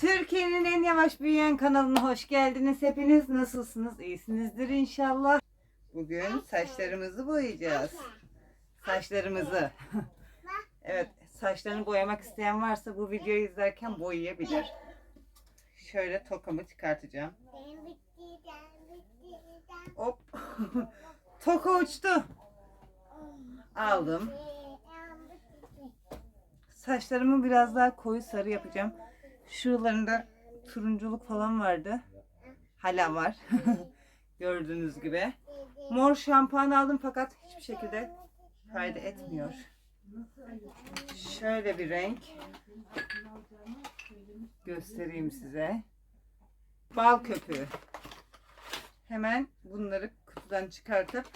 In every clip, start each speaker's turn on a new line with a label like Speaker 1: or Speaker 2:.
Speaker 1: Türkiye'nin en yavaş büyüyen kanalına hoş geldiniz. Hepiniz nasılsınız? İyisinizdir inşallah. Bugün saçlarımızı boyayacağız. Saçlarımızı. evet, saçlarını boyamak isteyen varsa bu videoyu izlerken boyayabilir. Şöyle tokamı çıkartacağım. Hop. Toka uçtu. Aldım. Saçlarımı biraz daha koyu sarı yapacağım. Şuralarında turunculuk falan vardı. Hala var. Gördüğünüz gibi. Mor şampuan aldım fakat hiçbir şekilde fayda etmiyor. Şöyle bir renk göstereyim size. Bal köpüğü. Hemen bunları kutudan çıkartıp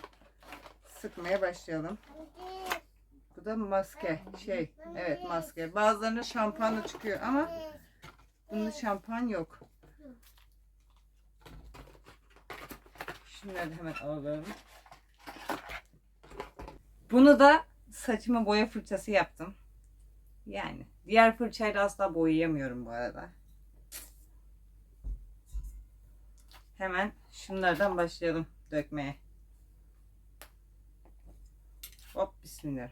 Speaker 1: sıkmaya başlayalım. Bu da maske. Şey, evet maske. Bazılarında şampuanla çıkıyor ama bunda şampuan yok. Şunları da hemen alalım. Bunu da saçıma boya fırçası yaptım. Yani diğer fırçayla asla boyayamıyorum bu arada. Hemen şunlardan başlayalım dökmeye. Hop bismillah.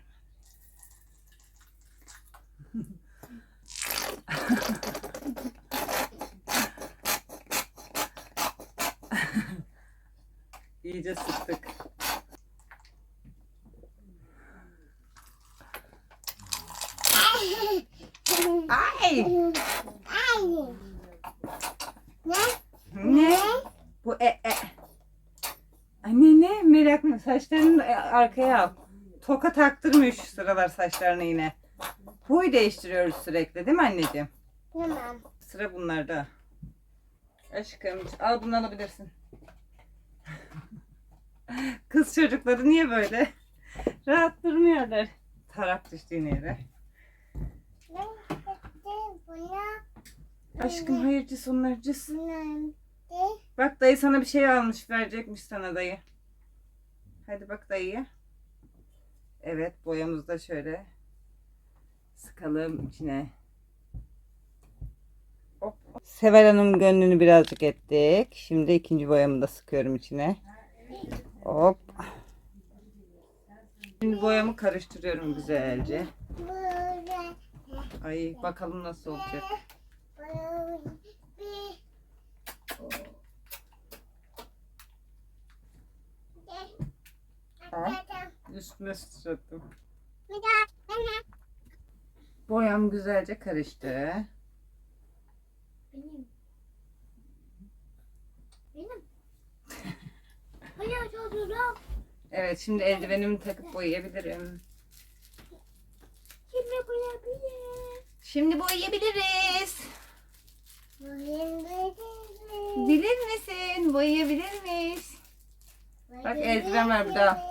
Speaker 1: İyice sıktık. Ay! Ne? Bu e e. Anne ne? Merak Saçlarını e, arkaya al. Toka taktırmış şu sıralar saçlarını yine. Boy değiştiriyoruz sürekli değil mi anneciğim?
Speaker 2: Tamam.
Speaker 1: Sıra bunlarda. Aşkım al bunu alabilirsin. Kız çocukları niye böyle? Rahat durmuyorlar. Tarak düştüğüne yere. Aşkım hayırcıs onlarcıs.
Speaker 2: buna de
Speaker 1: Bak dayı sana bir şey almış verecekmiş sana dayı. Hadi bak dayıya. Evet boyamızı da şöyle sıkalım içine. Sever Hanım gönlünü birazcık ettik. Şimdi ikinci boyamı da sıkıyorum içine. Hop. Şimdi boyamı karıştırıyorum güzelce. Ay bakalım nasıl olacak. Ha? Üstüne
Speaker 2: bana
Speaker 1: Boyam güzelce karıştı.
Speaker 2: Benim benim Hayır çocuğum
Speaker 1: Evet şimdi eldivenimi takıp boyayabilirim.
Speaker 2: Şimdi koyabilir
Speaker 1: Şimdi boyayabiliriz.
Speaker 2: Bugün
Speaker 1: Bilir misin? Boyayabilir miyiz? Bak eldiven var burada.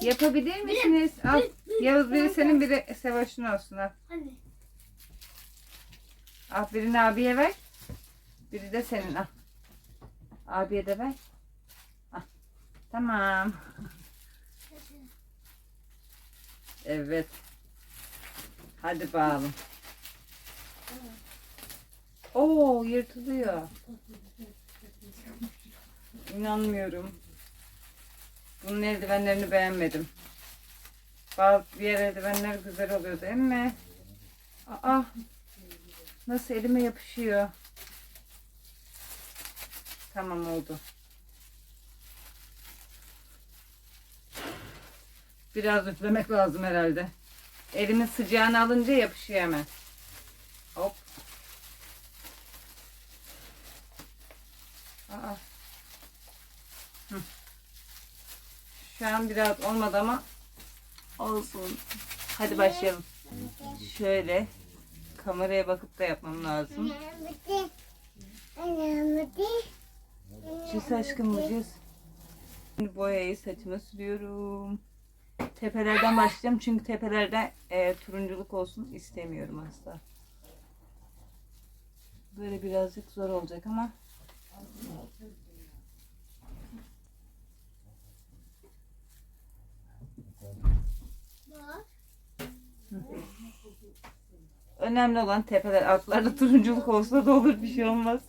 Speaker 1: Yapabilir misiniz? Al. Yavuz biri senin biri Sevaş'ın olsun al.
Speaker 2: Anne
Speaker 1: Al birini abiye ver. Biri de senin al. Abiye de ver. Al. Tamam. Evet. Hadi bakalım. Oo yırtılıyor. İnanmıyorum. Bunun eldivenlerini beğenmedim. Bazı diğer eldivenler güzel oluyor değil mi? Aa, nasıl elime yapışıyor. Tamam oldu. Biraz üflemek lazım herhalde. Elimin sıcağını alınca yapışıyor hemen. Hop. Aa. Hı. Şu an biraz olmadı ama olsun. Hadi başlayalım. Şöyle kameraya bakıp da yapmam lazım. Cüz aşkım bu cüz. Şimdi boyayı saçıma sürüyorum. Tepelerden başlayacağım çünkü tepelerde e, turunculuk olsun istemiyorum asla. Böyle birazcık zor olacak ama
Speaker 2: Bak.
Speaker 1: Önemli olan tepeler. Altlarda turunculuk olsa da olur bir şey olmaz.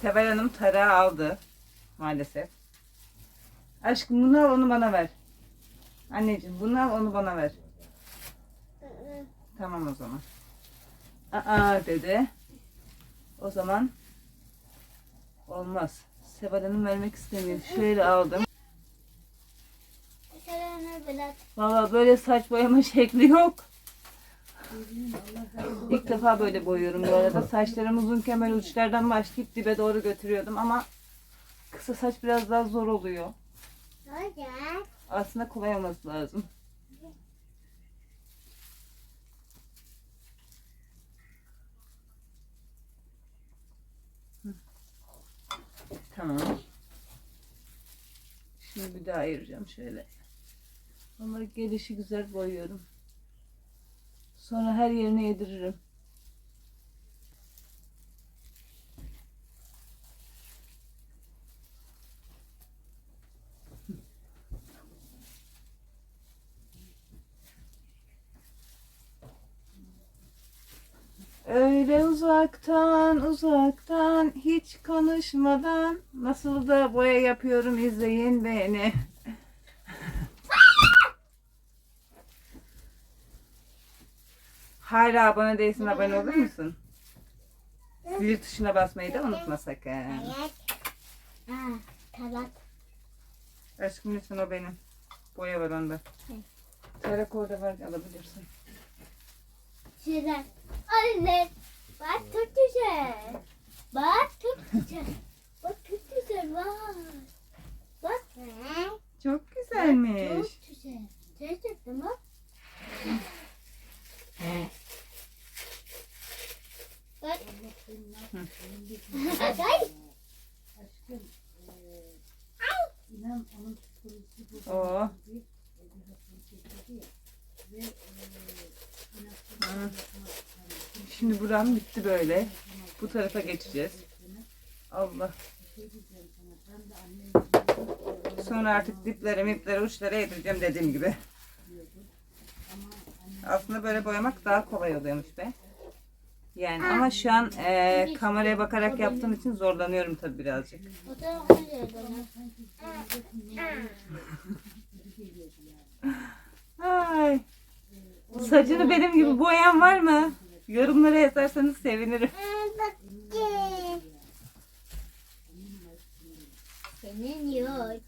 Speaker 1: Seval Hanım tarağı aldı. Maalesef. Aşkım bunu al onu bana ver. Anneciğim bunu al onu bana ver. Tamam o zaman. Aa dedi. O zaman olmaz. Seval Hanım vermek istemiyor. Şöyle aldım. Valla böyle saç boyama şekli yok. İlk defa böyle boyuyorum bu arada. Saçlarım uzunken böyle uçlardan başlayıp dibe doğru götürüyordum ama kısa saç biraz daha zor oluyor. Aslında kolay olması lazım. Tamam. Şimdi bir daha ayıracağım şöyle. Ama gelişi güzel boyuyorum. Sonra her yerine yediririm. Öyle uzaktan uzaktan hiç konuşmadan nasıl da boya yapıyorum izleyin beni. Hala abone değilsin abone olur musun? Zil tuşuna basmayı da unutma sakın.
Speaker 2: Ayak. Ha, tarak.
Speaker 1: Aşkım lütfen o benim. Boya var onda. Tarak orada var alabilirsin.
Speaker 2: Şirin. Anne. Bak çok güzel. Bak çok güzel. Bak çok güzel bak. Bak.
Speaker 1: Çok güzelmiş.
Speaker 2: Çok güzel. Gerçekten bak. Bak. Ay.
Speaker 1: Oo. Hı. Şimdi buram bitti böyle. Bu tarafa geçeceğiz. Allah. Sonra artık diplere, miplere, uçlara yedireceğim dediğim gibi. Aslında böyle boyamak daha kolay oluyormuş be. Yani ama şu an e, kameraya bakarak yaptığım için zorlanıyorum tabii birazcık.
Speaker 2: O da ona göre bana.
Speaker 1: Ay. Saçını benim gibi boyayan var mı? Yorumlara yazarsanız sevinirim.
Speaker 2: Senin yok.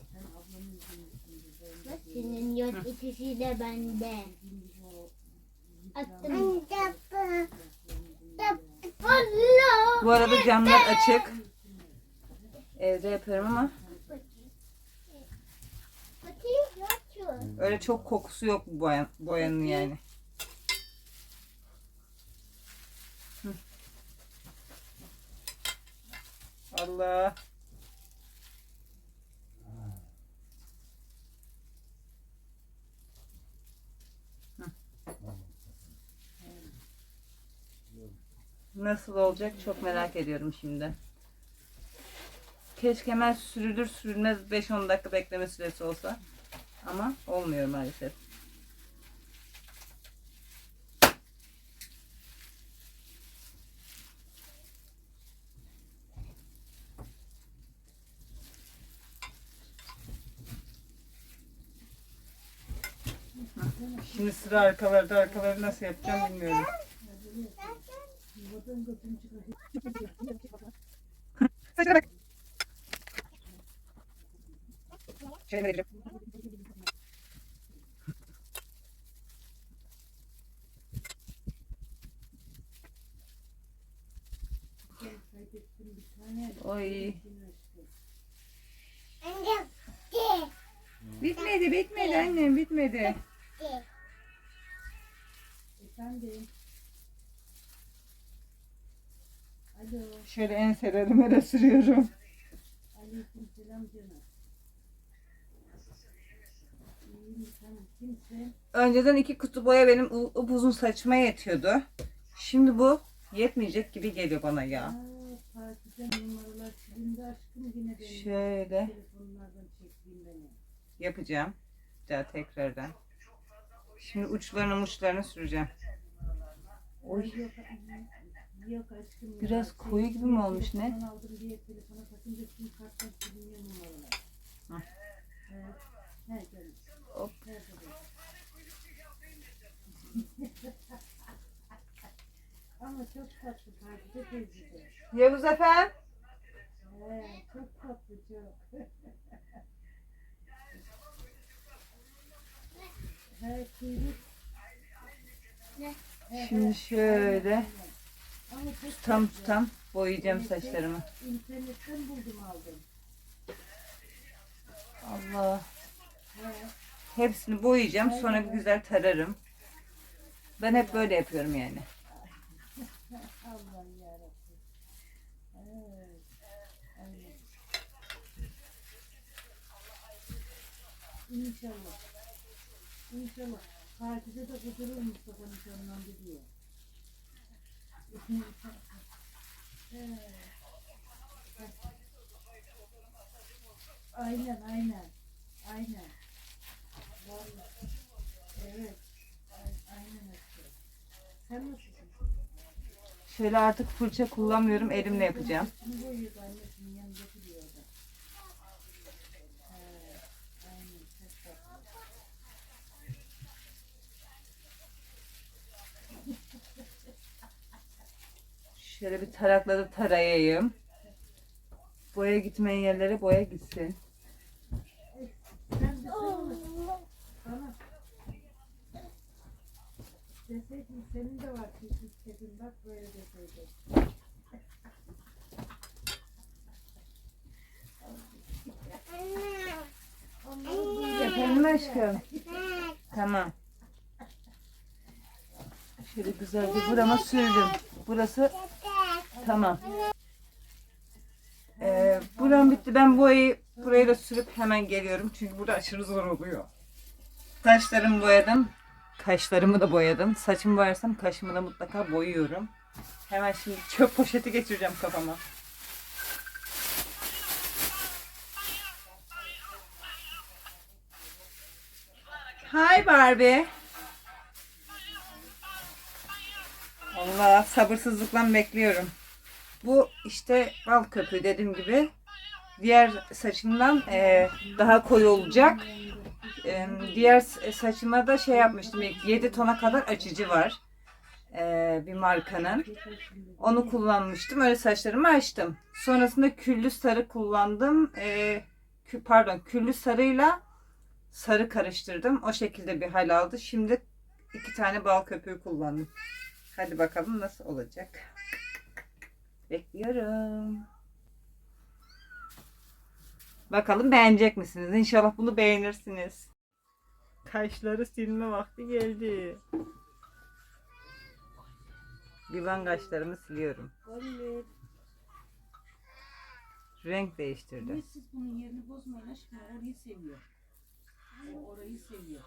Speaker 2: Senin yok ikisi de bende. Attım.
Speaker 1: Bu arada camlar açık. Evde yapıyorum ama öyle çok kokusu yok bu boyan, boyanın yani. Allah. Nasıl olacak çok merak ediyorum şimdi. Keşke hemen sürülür sürülmez 5-10 dakika bekleme süresi olsa. Ama olmuyor maalesef. Şimdi sıra arkalarda arkaları nasıl yapacağım bilmiyorum. Saçına bak. Şöyle enselerime de sürüyorum. Önceden iki kutu boya benim u- upuzun saçıma yetiyordu. Şimdi bu yetmeyecek gibi geliyor bana ya. Şöyle yapacağım. Bir daha tekrardan. Şimdi uçlarını uçlarını süreceğim. Oy.
Speaker 3: Yok, aşkım. ya.
Speaker 1: Biraz
Speaker 3: Şey,
Speaker 1: koyu gibi mi olmuş, ne?
Speaker 3: aldım diye telefona takınca sim karttan siliniyor numaralar.
Speaker 1: Hı.
Speaker 3: Evet. He canım.
Speaker 1: Hop.
Speaker 3: He canım. Ama çok tatlı Pakize teyze.
Speaker 1: Yavuz efendim.
Speaker 3: He, çok tatlı çok. Kuyruk.
Speaker 1: Şimdi şöyle tutam tutam boyayacağım saçlarımı.
Speaker 3: İnternetten buldum aldım.
Speaker 1: Allah.
Speaker 3: He.
Speaker 1: Hepsini boyayacağım sonra bir güzel tararım. Ben hep böyle yapıyorum yani.
Speaker 3: Allah yarabbim. Evet. Aynen. İnşallah. İnşallah. Partide de kudurur Mustafa nişanlandı diye. Aynen aynen. Aynen. Vallahi. Evet. Ay- Aynen öyle. Sen nasılsın?
Speaker 1: Şöyle artık fırça kullanmıyorum elimle yapacağım.
Speaker 3: Boyuyordu annesinin yanındaki diyor da. Evet, aynen çok tatlı.
Speaker 1: Şöyle bir tarakla da tarayayım. Boya gitmeyen yerlere boya gitsin.
Speaker 3: Deseydin senin de var çeşit kedin bak böyle deseydin.
Speaker 1: Efendim aşkım. Tamam. Şöyle güzelce burama sürdüm. Burası tamam. Ee, buram bitti. Ben boyayı buraya da sürüp hemen geliyorum. Çünkü burada aşırı zor oluyor. Saçlarımı boyadım. Kaşlarımı da boyadım. Saçımı boyarsam kaşımı da mutlaka boyuyorum. Hemen şimdi çöp poşeti geçireceğim kafama. Hi Barbie. Allah sabırsızlıkla bekliyorum. Bu işte bal köpüğü dediğim gibi. Diğer saçımdan e, daha koyu olacak. E, diğer s- saçıma da şey yapmıştım. ilk 7 tona kadar açıcı var. E, bir markanın. Onu kullanmıştım. Öyle saçlarımı açtım. Sonrasında küllü sarı kullandım. E, kü- pardon küllü sarıyla sarı karıştırdım. O şekilde bir hal aldı. Şimdi iki tane bal köpüğü kullandım. Hadi bakalım nasıl olacak. Bekliyorum. Bakalım beğenecek misiniz? İnşallah bunu beğenirsiniz. Kaşları silme vakti geldi. Divan kaşlarımı siliyorum.
Speaker 3: Oley.
Speaker 1: Renk değiştirdi.
Speaker 3: Niye siz bunun yerini bozmayın aşkım? Orayı seviyor. O orayı seviyor.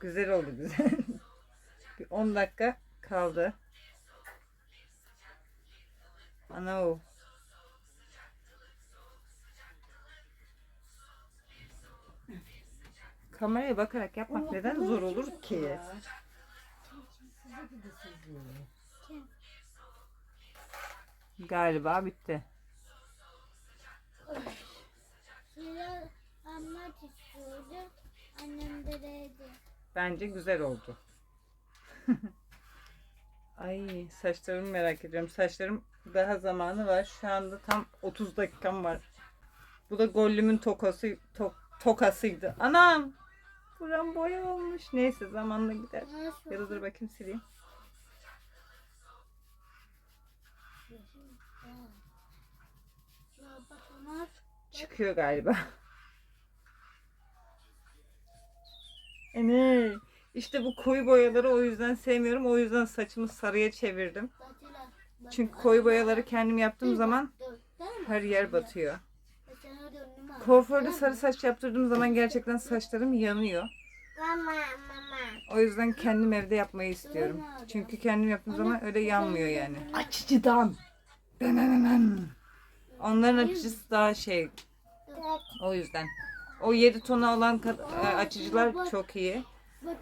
Speaker 1: Güzel oldu güzel. bir 10 dakika kaldı. Ana o. Kameraya bakarak yapmak neden zor olur ki? Galiba bitti.
Speaker 2: Suya almak istiyordu. Annem de dedi.
Speaker 1: Bence güzel oldu. Ay saçlarımı merak ediyorum. Saçlarım daha zamanı var. Şu anda tam 30 dakikam var. Bu da Gollüm'ün tokası to- tokasıydı. Anam! Buram boya olmuş. Neyse zamanla gider. Ya da dur bakayım sileyim. Çıkıyor galiba. Ene. İşte bu koyu boyaları o yüzden sevmiyorum. O yüzden saçımı sarıya çevirdim. Çünkü koyu boyaları kendim yaptığım zaman her yer batıyor. Kuaförde sarı saç yaptırdığım zaman gerçekten saçlarım yanıyor.
Speaker 2: Mama mama.
Speaker 1: O yüzden kendim evde yapmayı istiyorum. Çünkü kendim yaptığım zaman öyle yanmıyor yani.
Speaker 3: Açıcıdan.
Speaker 1: Onların açıcısı daha şey. O yüzden. O 7 tona olan e, açıcılar çok iyi.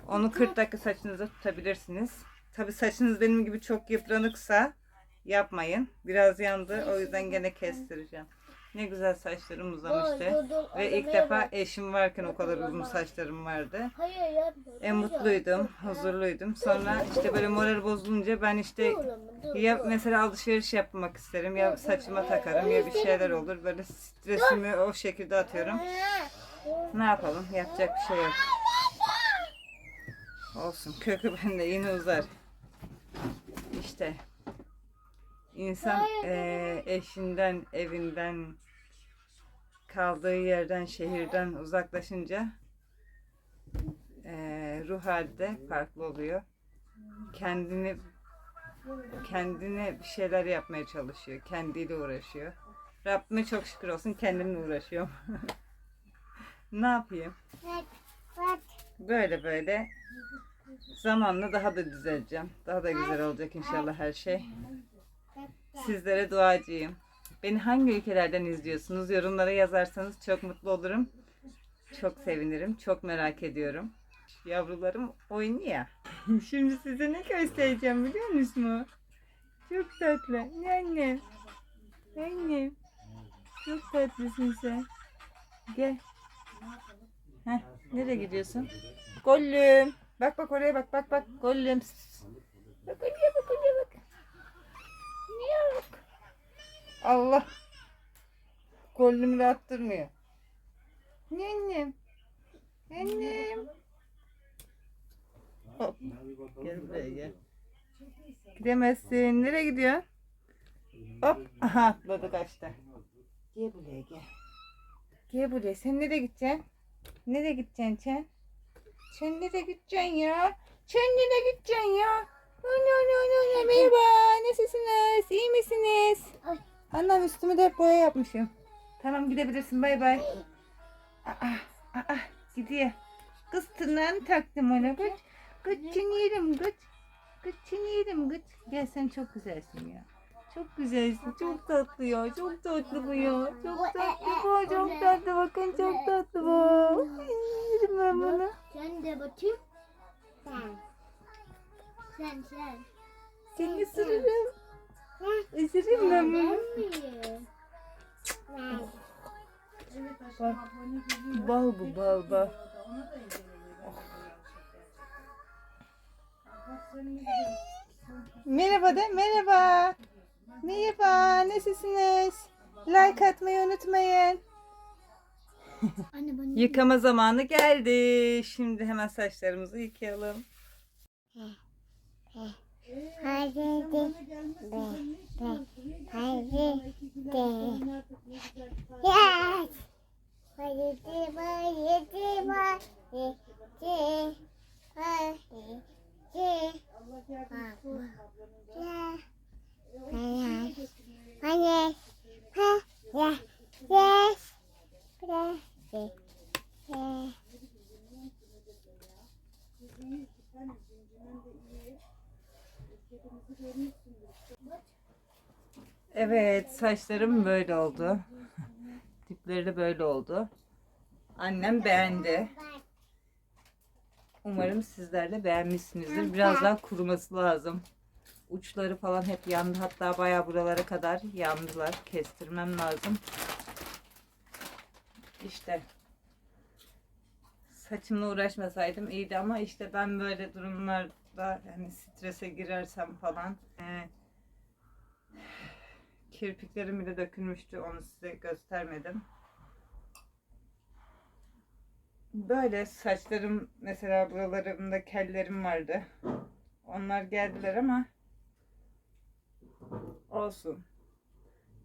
Speaker 1: Onu 40 dakika saçınıza tutabilirsiniz. Tabi saçınız benim gibi çok yıpranıksa yapmayın. Biraz yandı o yüzden gene kestireceğim. Ne güzel saçlarım uzamıştı. Ve ilk defa eşim varken o kadar uzun saçlarım vardı. E mutluydum, huzurluydum. Sonra işte böyle moral bozulunca ben işte ya mesela alışveriş yapmak isterim ya saçıma takarım ya bir şeyler olur. Böyle stresimi o şekilde atıyorum. Ne yapalım? Yapacak bir şey yok. Olsun. Kökü bende yine uzar. İşte insan eee, eşinden, evinden, kaldığı yerden, şehirden uzaklaşınca eee, ruh hali de farklı oluyor. Kendini kendine bir şeyler yapmaya çalışıyor. Kendiyle uğraşıyor. Rabbime çok şükür olsun kendimle uğraşıyorum. ne yapayım? Böyle böyle zamanla daha da düzeleceğim. Daha da güzel olacak inşallah her şey. Sizlere duacıyım. Beni hangi ülkelerden izliyorsunuz? Yorumlara yazarsanız çok mutlu olurum. Çok sevinirim. Çok merak ediyorum. Yavrularım oynuyor. Şimdi size ne göstereceğim biliyor musunuz? Çok tatlı. Annem. Annem. Çok tatlısın sen. Gel. Heh, nereye gidiyorsun? Gollüm. Bak bak oraya bak bak bak. Gollüm. Bak oraya bak oraya bak. Yok. Allah. Gollüm rahat durmuyor. Annem. Annem. Hop. Gel buraya gel. Gidemezsin. Nereye gidiyor? Hop. Aha atladı kaçtı. Gel buraya gel. Gel buraya. Sen nereye gideceksin? Nereye gideceksin sen? Sen nereye gideceksin ya? Sen nereye gideceksin ya? Ana ana ana ana merhaba. Nasılsınız? İyi misiniz?
Speaker 2: Ay.
Speaker 1: Annem üstümü de hep boya yapmışım. Tamam gidebilirsin bay bay. Aa, aa, gidiyor. Kız tırnağını taktım ona. Gıç. Gıçını yerim gıç. Gıçını yerim gıç. Gel sen çok güzelsin ya. Çok güzelsin. Çok tatlı ya. Çok tatlı bu ya. Çok tatlı bu. Çok tatlı. Bakın çok tatlı bu. Yerim ben bunu.
Speaker 2: Sen de bakayım. Sen. Sen sen.
Speaker 1: Seni ısırırım. Isırırım ben bunu. Bak. Bal bu bal bal. Merhaba de merhaba. Merhaba nasılsınız? Like atmayı unutmayın.
Speaker 2: Anne bana
Speaker 1: Yıkama zamanı geldi. Şimdi hemen saçlarımızı yıkayalım.
Speaker 2: Haydi de. Haydi de. Yes. Haydi de. Haydi de. Haydi de. Haydi de. Haydi. Haydi. Yes. Yes. Yes.
Speaker 1: Evet saçlarım böyle oldu. Tipleri de böyle oldu. Annem beğendi. Umarım sizler de beğenmişsinizdir. Biraz daha kuruması lazım. Uçları falan hep yandı. Hatta bayağı buralara kadar yandılar. Kestirmem lazım. İşte. Saçımla uğraşmasaydım iyiydi ama işte ben böyle durumlarda yani strese girersem falan e, kirpiklerim bile dökülmüştü. Onu size göstermedim. Böyle saçlarım mesela buralarımda kellerim vardı. Onlar geldiler ama olsun.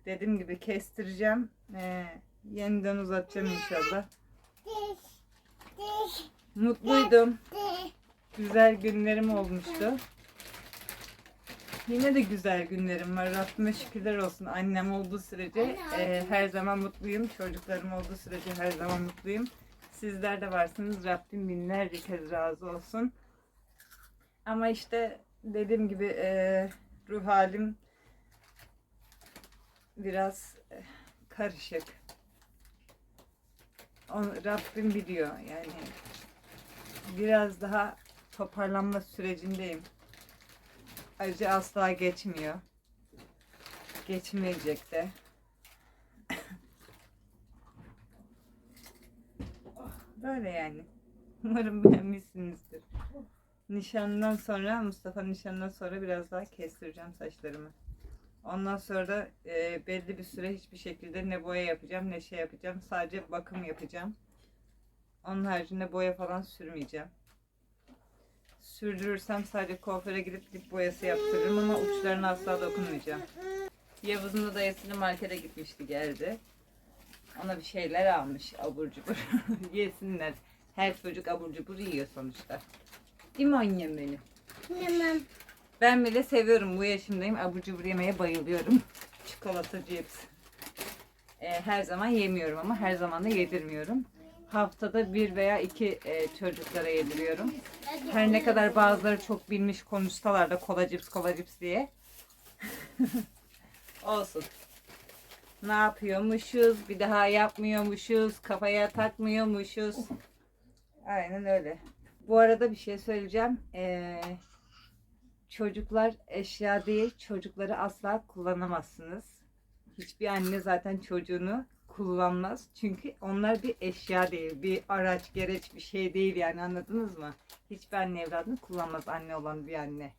Speaker 1: Dediğim gibi kestireceğim. Ee, yeniden uzatacağım inşallah. Mutluydum. Güzel günlerim olmuştu. Yine de güzel günlerim var. Rabbime şükürler olsun. Annem olduğu sürece e, her zaman mutluyum. Çocuklarım olduğu sürece her zaman mutluyum. Sizler de varsınız. Rabbim binlerce kez razı olsun. Ama işte dediğim gibi e, ruh halim biraz e, karışık. O, Rabbim biliyor yani. Biraz daha toparlanma sürecindeyim. Acı asla geçmiyor. Geçmeyecek de. Böyle yani. Umarım beğenmişsinizdir. Nişandan sonra, Mustafa nişandan sonra biraz daha kestireceğim saçlarımı. Ondan sonra da e, belli bir süre hiçbir şekilde ne boya yapacağım ne şey yapacağım. Sadece bakım yapacağım. Onun haricinde boya falan sürmeyeceğim. Sürdürürsem sadece kuaföre gidip dip boyası yaptırırım ama uçlarına asla dokunmayacağım. Yavuz'un da dayısının markete gitmişti geldi. Ona bir şeyler almış abur cubur. Yesinler. Her çocuk abur cubur yiyor sonuçta. Değil mi annem benim?
Speaker 2: Tamam.
Speaker 1: Ben bile seviyorum bu yaşımdayım. Abur cubur yemeye bayılıyorum. Çikolata, cips. Ee, her zaman yemiyorum ama her zaman da yedirmiyorum. Haftada bir veya iki e, çocuklara yediriyorum. Her ne kadar bazıları çok bilmiş konuşsalar da kola cips kola cips diye. Olsun. Ne yapıyormuşuz? Bir daha yapmıyormuşuz. Kafaya takmıyormuşuz. Aynen öyle. Bu arada bir şey söyleyeceğim. Ee, çocuklar eşya değil. Çocukları asla kullanamazsınız. Hiçbir anne zaten çocuğunu kullanmaz. Çünkü onlar bir eşya değil. Bir araç, gereç bir şey değil yani anladınız mı? Hiçbir anne evladını kullanmaz anne olan bir anne.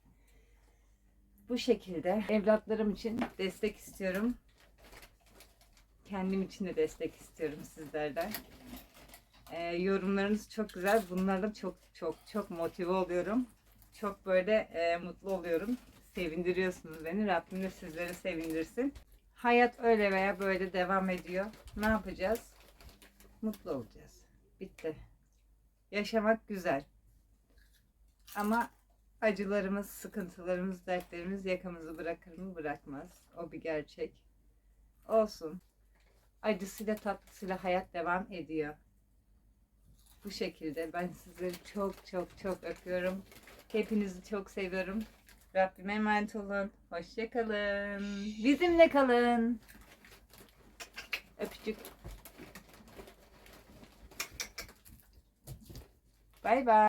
Speaker 1: Bu şekilde evlatlarım için destek istiyorum. Kendim için de destek istiyorum sizlerden. Ee, yorumlarınız çok güzel. Bunlarla çok çok çok motive oluyorum. Çok böyle e, mutlu oluyorum. Sevindiriyorsunuz beni. Rabbim de sizleri sevindirsin. Hayat öyle veya böyle devam ediyor. Ne yapacağız? Mutlu olacağız. Bitti. Yaşamak güzel. Ama acılarımız, sıkıntılarımız, dertlerimiz yakamızı bırakır mı? Bırakmaz. O bir gerçek. Olsun. Acısıyla tatlısıyla hayat devam ediyor. Bu şekilde ben sizleri çok çok çok öpüyorum. Hepinizi çok seviyorum. Rabbime emanet olun. Hoşçakalın. Bizimle kalın. Öpücük. Bay bay.